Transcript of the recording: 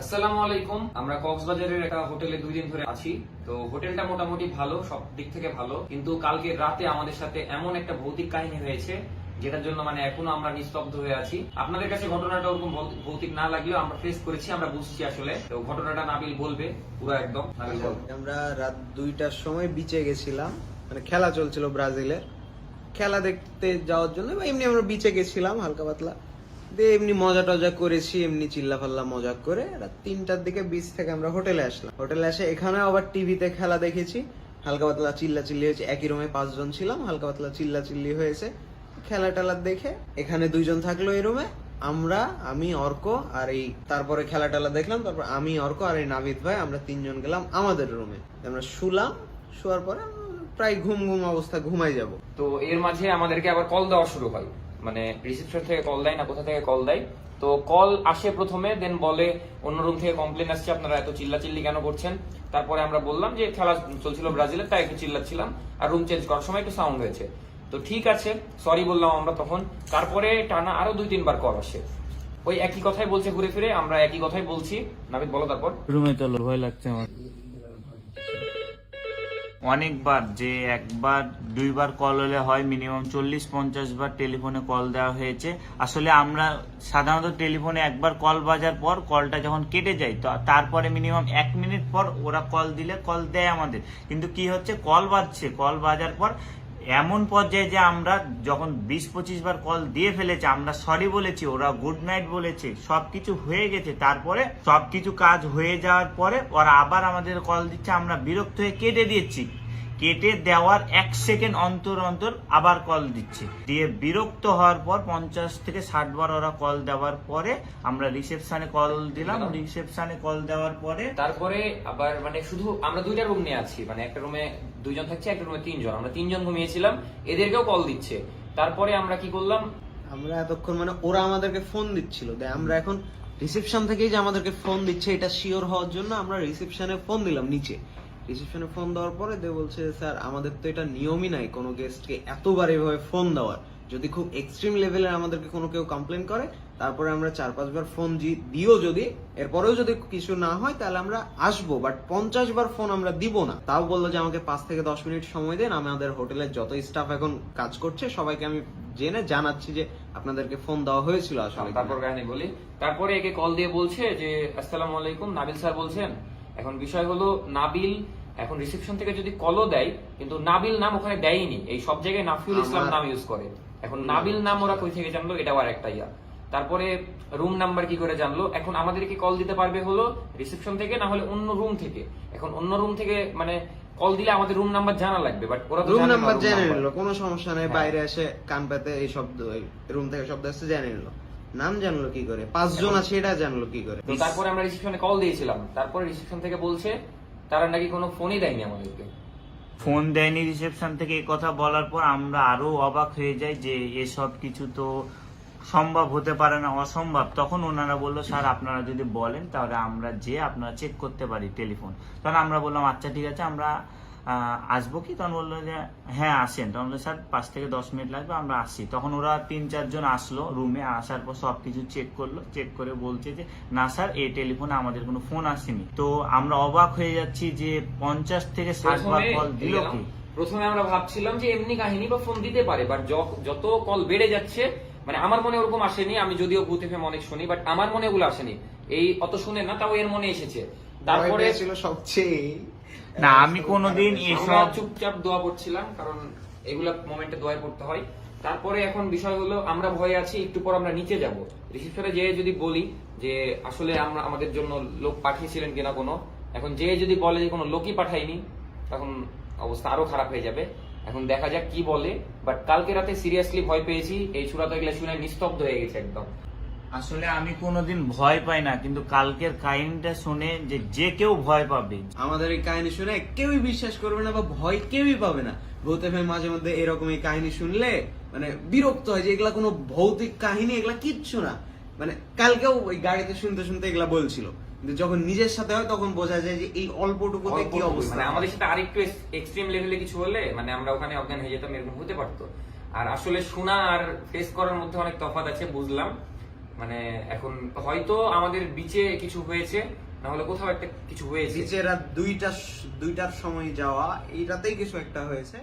আসসালামু আলাইকুম। আমরা কক্সবাজারের একটা হোটেলে দুই দিন ধরে আছি। তো হোটেলটা মোটামুটি ভালো, সব দিক থেকে ভালো। কিন্তু কালকে রাতে আমাদের সাথে এমন একটা ভৌতিক কাহিনী হয়েছে, যেটার জন্য মানে এখনও আমরা নিস্তব্ধ হয়ে আছি। আপনাদের কাছে ঘটনাটা ওরকম ভৌতিক না লাগলেও আমরা ফেস করেছি, আমরা বুঝছি আসলে। তো ঘটনাটা নাবিল বলবে, পুরো একদম। নাবিল বল। আমরা রাত দুইটার সময় বিচে গেছিলাম। মানে খেলা চলছিল ব্রাজিলের খেলা দেখতে যাওয়ার জন্য এমনি আমরা বিচে গেছিলাম, হালকা পাতলা। দিয়ে এমনি মজা টজা করেছি, এমনি চিল্লা ফাল্লা মজা করে। তিনটার দিকে বিচ থেকে আমরা হোটেলে আসলাম। হোটেলে এসে এখানে আবার টিভিতে খেলা দেখেছি। হালকা পাতলা চিল্লা চিল্লি হয়েছে। একই রুমে পাঁচজন ছিলাম, হালকা পাতলা চিল্লা চিল্লি হয়েছে। খেলা টেলা দেখে এখানে দুইজন থাকল এই রুমে আমরা, আমি, অর্ক আর এই তারপরে খেলা টেলা দেখলাম। তারপর আমি, অর্ক আর এই নাবিদ ভাই, আমরা তিনজন গেলাম আমাদের রুমে আমরা শুলাম, শোয়ার পরে প্রায় ঘুম ঘুম অবস্থা, ঘুমাই যাব। তো এর মাঝে আমাদেরকে আবার কল দেওয়া শুরু হয়। মানে রিসেপশন থেকে কল দেয় না, কোথা থেকে কল দেয়? তো কল আসে প্রথমে দেন বলে, অন্য রুম থেকে কমপ্লেন আসছে, আপনারা এত চিল্লাচিল্লি কেন করছেন? তারপরে আমরা বললাম যে খেলা চলছিল ব্রাজিলের তাই একটু চিল্লাচ্ছিলাম আর রুম চেঞ্জ করার সময় একটু সাউন্ড হয়েছে। তো ঠিক আছে সরি বললাম আমরা তখন। তারপরে টানা আরও দুই, তিনবার কল আসে। ওই একই কথাই বলছে ঘুরে ফিরে, আমরা একই কথাই বলছি। নাবিদ, বলো তারপর। রুমে চলো ভয় লাগছে আমার। অনেকবার, যে একবার, দুইবার কল হলে হয় মিনিমাম চল্লিশ, পঞ্চাশ বার টেলিফোনে কল দেওয়া হয়েছে। আসলে আমরা সাধারণত টেলিফোনে একবার কল বাজার পর কলটা যখন কেটে যায়, তো তারপরে মিনিমাম এক মিনিট পর ওরা কল দিলে কল দেয় আমাদের। কিন্তু কি হচ্ছে? কল বাজছে। কল বাজার পর এমন পর্যায়ে যে আমরা যখন বিশ পঁচিশ বার কল দিয়ে ফেলেছে, আমরা সরি বলেছি, ওরা গুড নাইট বলেছে, সবকিছু হয়ে গেছে। তারপরে সবকিছু কাজ হয়ে যাওয়ার পরে ওরা আবার আমাদের কল দিচ্ছে, আমরা বিরক্ত হয়ে কেটে দিচ্ছি কেটে দেওয়ার এক সেকেন্ড অন্তর অন্তর আবার কল দিচ্ছে। দিয়ে বিরক্ত হওয়ার পর পঞ্চাশ থেকে ষাট বার ওরা কল দেওয়ার পরে আমরা রিসেপশনে কল দিলাম। রিসেপশনে কল দেওয়ার পরে তারপরে আবার মানে শুধু আমরা দুইটা রুম নিয়ে আছি। মানে একটা রুমে দুইজন থাকছে একটা রুমে তিনজন। আমরা তিনজন ঘুমিয়েছিলাম এদেরকেও কল দিচ্ছে। তারপরে আমরা কি করলাম? আমরা এতক্ষণ মানে ওরা আমাদেরকে ফোন দিচ্ছিল। দেয় আমরা এখন রিসেপশন থেকেই যে আমাদেরকে ফোন দিচ্ছে এটা শিওর হওয়ার জন্য আমরা রিসেপশনে ফোন দিলাম নিচে। রিসেপশনে ফোন দেওয়ার পরে দে বলছে স্যার আমাদের তো এটা নিয়মই নাই কোনো গেস্টকে এতবার এভাবে ফোন দেওয়ার। যদি খুব এক্সট্রিম লেভেলের আমাদেরকে কোনো কেউ কমপ্লেন করে তারপরে আমরা চার পাঁচবার ফোন দিও যদি এরপরেও যদি কিছু না হয় তাহলে আমরা আসব। বাট পঞ্চাশ বার ফোন আমরা দিব না। তাও বলল যে আমাকে পাঁচ থেকে দশ মিনিট সময় দেন। আমাদের হোটেলের যত স্টাফ এখন কাজ করছে সবাইকে আমি জেনে জানাচ্ছি যে আপনাদেরকে ফোন দেওয়া হয়েছিল আসলে তারপর কাহিনী বলি। তারপরে একে কল দিয়ে বলছে যে আসসালামু আলাইকুম নাবিল স্যার বলছেন। এখন বিষয় হলো নাবিল এখন রিসেপশন থেকে যদি কলও দেয় কিন্তু নাবিল নাম ওখানে দেয়নি এই সব জায়গায় নাফিউল ইসলাম নাম ইউজ করে। এখন নাবিল নাম ওরা কই থেকে জানলো? এটাও আর একটা ইয়া। তারপরে রুম নাম্বার কি করে জানলো? এখন আমাদেরকে কল দিতে পারবে হলো? রিসেপশন থেকে না হলে অন্য রুম থেকে? এখন অন্য রুম থেকে মানে কল দিলে আমাদের রুম নাম্বার জানা লাগবে বাট ওরা রুম নাম্বার জেনে নিল কোনো সমস্যা নেই হ্যাঁ। বাইরে এসে কান পেতে এই শব্দ রুম থেকে শব্দ আসছে জেনে নিল। নাম জানলো কি করে? পাঁচজন আছে এটা জানলো কি করে? তারপরে আমরা রিসেপশনে কল দিয়েছিলাম। তারপরে রিসেপশন থেকে বলছে তারা নাকি কোনো ফোনই দেয়নি আমাদেরকে। ফোন দেয়নি রিসেপশন থেকে এই কথা বলার পর আমরা আরও অবাক হয়ে যাই যে এসব কিছু তো সম্ভব হতে পারে না, অসম্ভব। তখন ওনারা বলল, স্যার, আপনারা যদি বলেন তাহলে আমরা যে আপনারা চেক করতে পারি টেলিফোন তখন আমরা বললাম আচ্ছা ঠিক আছে, আমরা আসব কি? তখন বলল যে হ্যাঁ আসেন। তখন বলল, স্যার পাঁচ থেকে দশ মিনিট লাগবে আমরা আসি তখন ওরা তিন চারজন আসলো রুমে আসার পর সবকিছু চেক করল। চেক করে বলছে যে না স্যার এই টেলিফোনে আমাদের কোনো ফোন আসেনি। তো আমরা অবাক হয়ে যাচ্ছি যে পঞ্চাশ থেকে ষাট বার প্রথমে কল দিল কি? প্রথমে আমরা ভাবছিলাম যে এমনি কাহিনী বা ফোন দিতে পারে বাট যত কল বেড়ে যাচ্ছে মানে আমার মনে ওরকম আসেনি আমি যদিও ভূত এফএম অনেক শুনি বাট আমার মনে ওগুলো আসেনি। এই অত শুনে না তাও এর মনে এসেছে। তারপরে ছিল সবচেয়ে। না আমি কোনোদিন এসব চুপচাপ দোয়া পড়ছিলাম কারণ এগুলা মোমেন্টে দোয়া পড়তে হয়। তারপরে এখন বিষয় হলো আমরা ভয়ে আছি একটু পর আমরা নিচে যাব। রিসেপশনে যেয়ে যদি বলি যে আসলে আমরা আমাদের জন্য লোক পাঠিয়েছিলেন কিনা কোনো এখন যে যদি বলে যে কোনো লোকই পাঠায়নি তখন অবস্থা আরও খারাপ হয়ে যাবে। এখন দেখা যাক কি বলে বাট কালকে রাতে সিরিয়াসলি ভয় পেয়েছি এই সুরাত এগুলা শুনে নিস্তব্ধ হয়ে গেছে একদম। আসলে আমি কোনোদিন ভয় পাই না কিন্তু কালকের কাহিনীটা শুনে যে যে কেউ ভয় পাবে। আমাদের এই কাহিনী শুনে কেউই বিশ্বাস করবে না বা ভয় কেউই পাবে না। ভূত এফএম মাঝে মধ্যে এরকম এই কাহিনী শুনলে মানে বিরক্ত হয় যে এগুলা কোনো ভৌতিক কাহিনী এগুলা কিচ্ছু না। মানে কালকেও ওই গাড়িতে শুনতে শুনতে এগুলা বলছিল। কিন্তু যখন নিজের সাথে হয় তখন বোঝা যায় যে এই অল্পটুকুতে কি অবস্থা। মানে আমাদের সাথে আরেকটু এক্সট্রিম লেভেলে কিছু হলে মানে আমরা ওখানে অজ্ঞান হয়ে যেতাম এরকম হতে পারতো। আর আসলে শোনা আর ফেস করার মধ্যে অনেক তফাৎ আছে বুঝলাম। মানে এখন হয়তো আমাদের বিচে কিছু হয়েছে না হলে কোথাও একটা কিছু হয়েছে। বিচে রাত দুইটা দুইটার সময় যাওয়া, এইটাতেই কিছু একটা হয়েছে।